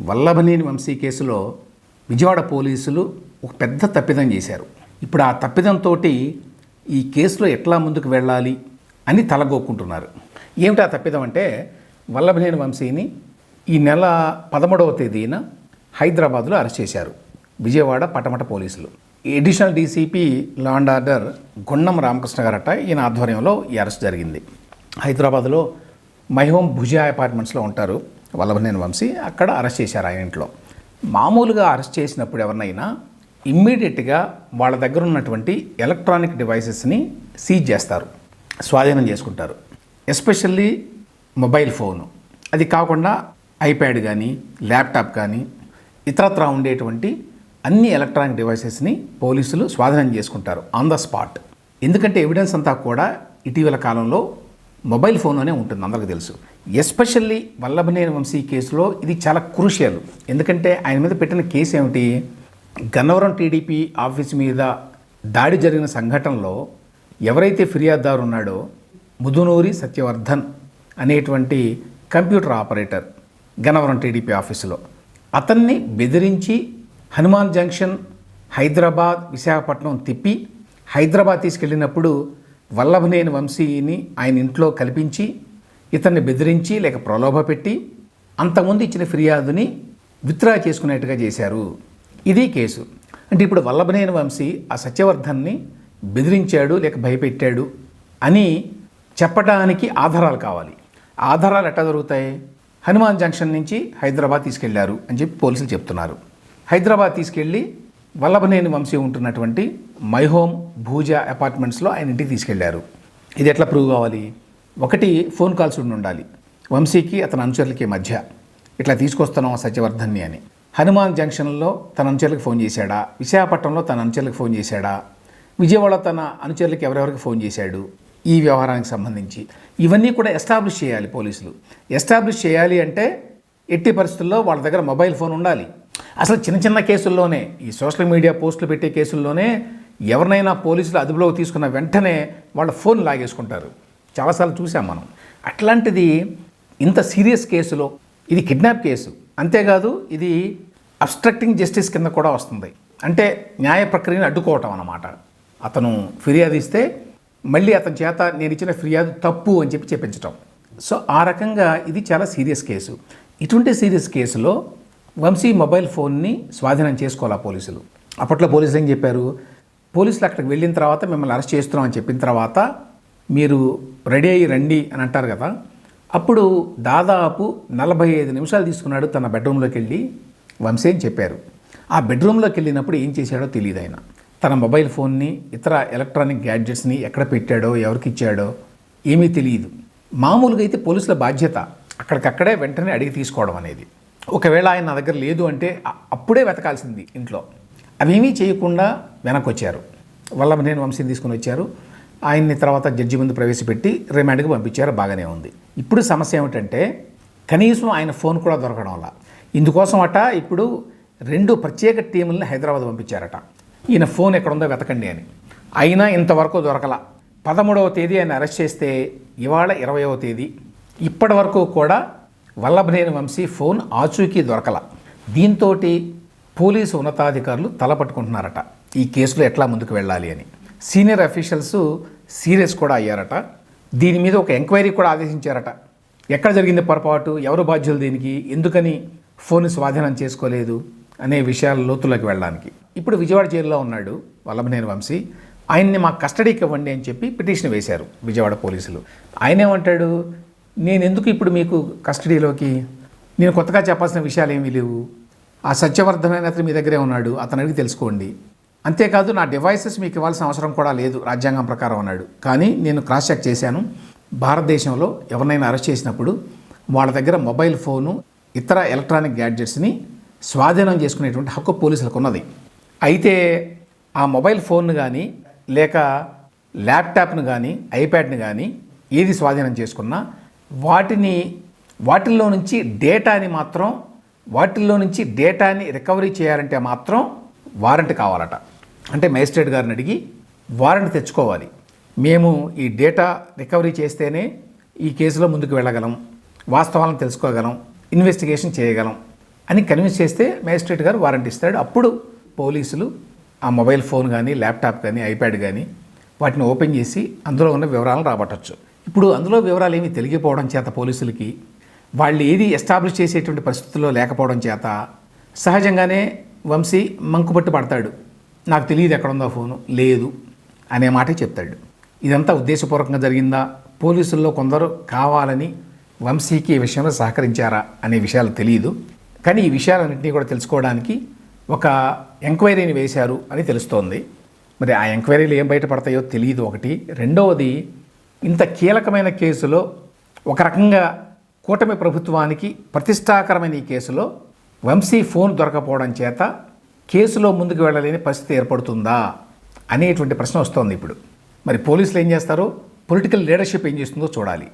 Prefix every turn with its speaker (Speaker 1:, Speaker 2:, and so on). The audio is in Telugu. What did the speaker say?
Speaker 1: వల్లభనేని వంశీ కేసులో విజయవాడ పోలీసులు ఒక పెద్ద తప్పిదం చేశారు. ఇప్పుడు ఆ తప్పిదంతో ఈ కేసులో ఎట్లా ముందుకు వెళ్ళాలి అని తలగోక్కుంటున్నారు. ఏమిటి ఆ తప్పిదం అంటే వల్లభనేని వంశీని ఈ నెల పదమూడవ తేదీన హైదరాబాద్లో అరెస్ట్ చేశారు. విజయవాడ పటమట పోలీసులు. Additional DCP law and order Gundam Ramakrishna గారట ఈయన ఆధ్వర్యంలో ఈ అరెస్ట్ జరిగింది. హైదరాబాద్లో మహోం భుజా అపార్ట్మెంట్స్లో ఉంటారు. వల్లభనేని వంశీ అక్కడ అరెస్ట్ చేశారు ఆయన ఇంట్లో. మామూలుగా అరెస్ట్ చేసినప్పుడు ఎవరినైనా ఇమ్మీడియట్గా వాళ్ళ దగ్గర ఉన్నటువంటి ఎలక్ట్రానిక్ డివైసెస్ని సీజ్ చేస్తారు స్వాధీనం చేసుకుంటారు. Especially mobile phone. అది కాకుండా ఐప్యాడ్ కానీ ల్యాప్టాప్ కానీ ఇతరత్రా ఉండేటువంటి అన్ని ఎలక్ట్రానిక్ డివైసెస్ని పోలీసులు స్వాధీనం చేసుకుంటారు ఆన్ ద స్పాట్. ఎందుకంటే ఎవిడెన్స్ అంతా కూడా ఇటీవల కాలంలో మొబైల్ ఫోన్లోనే ఉంటుంది అందరికీ తెలుసు. ఎస్పెషల్లీ వల్లభనేని వంశీ కేసులో ఇది చాలా క్రూషియల్. ఎందుకంటే ఆయన మీద పెట్టిన కేసు ఏమిటి? గన్నవరం టీడీపీ ఆఫీస్ మీద దాడి జరిగిన సంఘటనలో ఎవరైతే ఫిర్యాదుదారు ఉన్నాడో ముదునూరి సత్యవర్ధన్ అనేటువంటి కంప్యూటర్ ఆపరేటర్ గన్నవరం టీడీపీ ఆఫీసులో. అతన్ని బెదిరించి హనుమాన్ జంక్షన్ హైదరాబాద్ విశాఖపట్నం తిప్పి హైదరాబాద్ తీసుకెళ్ళినప్పుడు వల్లభనేని వంశీని ఆయన ఇంట్లో కల్పించి ఇతన్ని బెదిరించి లేక ప్రలోభ పెట్టి అంతకుముందు ఇచ్చిన ఫిర్యాదుని విత్డ్రా చేసుకునేట్టుగా చేశారు. ఇది కేసు. అంటే ఇప్పుడు వల్లభనేని వంశీ ఆ సత్యవర్ధన్ని బెదిరించాడు లేక భయపెట్టాడు అని చెప్పడానికి ఆధారాలు కావాలి. ఆధారాలు ఎట్లా దొరుకుతాయి? హనుమాన్ జంక్షన్ నుంచి హైదరాబాద్ తీసుకెళ్ళారు అని చెప్పి పోలీసులు చెప్తున్నారు. హైదరాబాద్ తీసుకెళ్ళి వల్లభనేని వంశీ ఉంటున్నటువంటి మై హోమ్ భూజ అపార్ట్మెంట్స్లో ఆయన ఇంటికి తీసుకెళ్ళారు. ఇది ఎట్లా ప్రూవ్ కావాలి? ఒకటి ఫోన్ కాల్స్ ఉండి ఉండాలి. వంశీకి అతని అనుచరులకి మధ్య. ఇట్లా తీసుకొస్తున్నాం సత్యవర్ధన్ని అని. హనుమాన్ జంక్షన్లో తన అనుచరులకు ఫోన్ చేశాడా? విశాఖపట్నంలో తన అనుచరులకు ఫోన్ చేశాడా? విజయవాడ తన అనుచరులకు ఎవరెవరికి ఫోన్ చేశాడు? ఈ వ్యవహారానికి సంబంధించి. ఇవన్నీ కూడా ఎస్టాబ్లిష్ చేయాలి పోలీసులు. ఎస్టాబ్లిష్ చేయాలి అంటే ఎట్టి పరిస్థితుల్లో వాళ్ళ దగ్గర మొబైల్ ఫోన్ ఉండాలి. అసలు చిన్న చిన్న కేసుల్లోనే ఈ సోషల్ మీడియా పోస్టులు పెట్టే కేసుల్లోనే ఎవరినైనా పోలీసులు అదుపులోకి తీసుకున్న వెంటనే వాళ్ళ ఫోన్ లాగేసుకుంటారు. చాలాసార్లు చూసాం మనం. అట్లాంటిది ఇంత సీరియస్ కేసులో ఇది కిడ్నాప్ కేసు. అంతేకాదు ఇది అబ్స్ట్రక్టింగ్ జస్టిస్ కింద కూడా వస్తుంది. అంటే న్యాయ ప్రక్రియను అడ్డుకోవటం అన్నమాట. అతను ఫిర్యాదు ఇస్తే మళ్ళీ అతని చేత నేను ఇచ్చిన ఫిర్యాదు తప్పు అని చెప్పి చెప్పించటం. సో ఆ రకంగా ఇది చాలా సీరియస్ కేసు. ఇటువంటి సీరియస్ కేసులో వంశీ మొబైల్ ఫోన్ని స్వాధీనం చేసుకోవాలా పోలీసులు? అప్పట్లో పోలీసులు ఏం చెప్పారు? పోలీసులు అక్కడికి వెళ్ళిన తర్వాత మిమ్మల్ని అరెస్ట్ చేస్తున్నాం అని చెప్పిన తర్వాత మీరు రెడీ అయ్యి రండి అని అంటారు కదా అప్పుడు దాదాపు నలభై ఐదు నిమిషాలు తీసుకున్నాడు తన బెడ్రూమ్లోకి వెళ్ళి వంశీ అని చెప్పారు. ఆ బెడ్రూమ్లోకి వెళ్ళినప్పుడు ఏం చేశాడో తెలియదు ఆయన. తన మొబైల్ ఫోన్ని ఇతర ఎలక్ట్రానిక్ గ్యాడ్జెట్స్ని ఎక్కడ పెట్టాడో ఎవరికి ఇచ్చాడో ఏమీ తెలియదు. మామూలుగా అయితే పోలీసుల బాధ్యత అక్కడికక్కడే వెంటనే అడిగి తీసుకోవడం అనేది. ఒకవేళ ఆయన నా దగ్గర లేదు అంటే అప్పుడే వెతకాల్సింది ఇంట్లో. అవేమీ చేయకుండా వెనక్కి వచ్చారు వల్లభనేని వంశీని తీసుకుని వచ్చారు. ఆయన్ని తర్వాత జడ్జి ముందు ప్రవేశపెట్టి రిమాండ్కి పంపించారు. బాగానే ఉంది. ఇప్పుడు సమస్య ఏమిటంటే కనీసం ఆయన ఫోన్ కూడా దొరకడం వల్ల. ఇందుకోసం అట ఇప్పుడు రెండు ప్రత్యేక టీములను హైదరాబాద్ పంపించారట. ఈయన ఫోన్ ఎక్కడుందో వెతకండి అని. అయినా ఇంతవరకు దొరకల. పదమూడవ తేదీ ఆయన అరెస్ట్ చేస్తే ఇవాళ ఇరవయవ తేదీ. ఇప్పటి వరకు కూడా వల్లభనేని వంశీ ఫోన్ ఆచూకీ దొరకల. దీంతో పోలీసు ఉన్నతాధికారులు తలపట్టుకుంటున్నారట. ఈ కేసులో ఎట్లా ముందుకు వెళ్ళాలి అని. సీనియర్ అఫీషియల్స్ సీరియస్ కూడా అయ్యారట. దీని మీద ఒక ఎంక్వైరీ కూడా ఆదేశించారట. ఎక్కడ జరిగింది పొరపాటు? ఎవరు బాధ్యులు దీనికి? ఎందుకని ఫోన్ స్వాధీనం చేసుకోలేదు? అనే విషయాల లోతులోకి వెళ్ళడానికి. ఇప్పుడు విజయవాడ జైల్లో ఉన్నాడు వల్లభనేని వంశీ. ఆయన్ని మా కస్టడీకి ఇవ్వండి అని చెప్పి పిటిషన్ వేశారు విజయవాడ పోలీసులు. ఆయన ఏమంటాడు? నేను ఎందుకు ఇప్పుడు మీకు కస్టడీలోకి? నేను కొత్తగా చెప్పాల్సిన విషయాలు ఏమీ లేవు. ఆ సత్యవర్ధన అతను మీ దగ్గరే ఉన్నాడు. అతను అడిగి తెలుసుకోండి. అంతేకాదు నా డివైసెస్ మీకు ఇవ్వాల్సిన అవసరం కూడా లేదు. రాజ్యాంగం ప్రకారం అన్నాడు. కానీ నేను క్రాస్ చెక్ చేశాను. భారతదేశంలో ఎవరినైనా అరెస్ట్ చేసినప్పుడు వాళ్ళ దగ్గర మొబైల్ ఫోను ఇతర ఎలక్ట్రానిక్ గ్యాడ్జెట్స్ని స్వాధీనం చేసుకునేటువంటి హక్కు పోలీసులకు ఉన్నది. అయితే ఆ మొబైల్ ఫోన్ను కానీ లేక ల్యాప్టాప్ను కానీ ఐప్యాడ్ని కానీ ఏది స్వాధీనం చేసుకున్నా వాటిని వాటిల్లో నుంచి డేటాని మాత్రం వాటిల్లో నుంచి డేటాని రికవరీ చేయాలంటే మాత్రం వారెంట్ కావాలట. అంటే మేజిస్ట్రేట్ గారిని అడిగి వారెంట్ తెచ్చుకోవాలి. మేము ఈ డేటా రికవరీ చేస్తేనే ఈ కేసులో ముందుకు వెళ్ళగలం వాస్తవాలను తెలుసుకోగలం ఇన్వెస్టిగేషన్ చేయగలం అని కన్విన్స్ చేస్తే మేజిస్ట్రేట్ గారు వారెంట్ ఇస్తాడు. అప్పుడు పోలీసులు ఆ మొబైల్ ఫోన్ కానీ ల్యాప్టాప్ కానీ ఐప్యాడ్ కానీ వాటిని ఓపెన్ చేసి అందులో ఉన్న వివరాలను రాబట్టచ్చు. ఇప్పుడు అందులో వివరాలు ఏమీ తెలియకపోవడం చేత పోలీసులకి వాళ్ళు ఏది ఎస్టాబ్లిష్ చేసేటువంటి పరిస్థితుల్లో లేకపోవడం చేత సహజంగానే వంశీ మంకుపట్టు పడతాడు. నాకు తెలియదు ఎక్కడుందో ఫోను. లేదు అనే మాటే చెప్తాడు. ఇదంతా ఉద్దేశపూర్వకంగా జరిగిందా? పోలీసుల్లో కొందరు కావాలని వంశీకి ఈ విషయంలో సహకరించారా అనే విషయాలు తెలియదు కానీ ఈ విషయాలన్నింటినీ కూడా తెలుసుకోవడానికి ఒక ఎంక్వైరీని వేశారు అని తెలుస్తోంది. మరి ఆ ఎంక్వైరీలు ఏం బయటపడతాయో తెలియదు ఒకటి. రెండవది ఇంత కీలకమైన కేసులో ఒక రకంగా కూటమి ప్రభుత్వానికి ప్రతిష్టాకరమైన ఈ కేసులో వంశీ ఫోన్ దొరకపోవడం చేత కేసులో ముందుకు వెళ్ళలేని పరిస్థితి ఏర్పడుతుందా అనేటువంటి ప్రశ్న వస్తోంది ఇప్పుడు. మరి పోలీసులు ఏం చేస్తారో? పొలిటికల్ లీడర్షిప్ ఏం చేస్తుందో చూడాలి.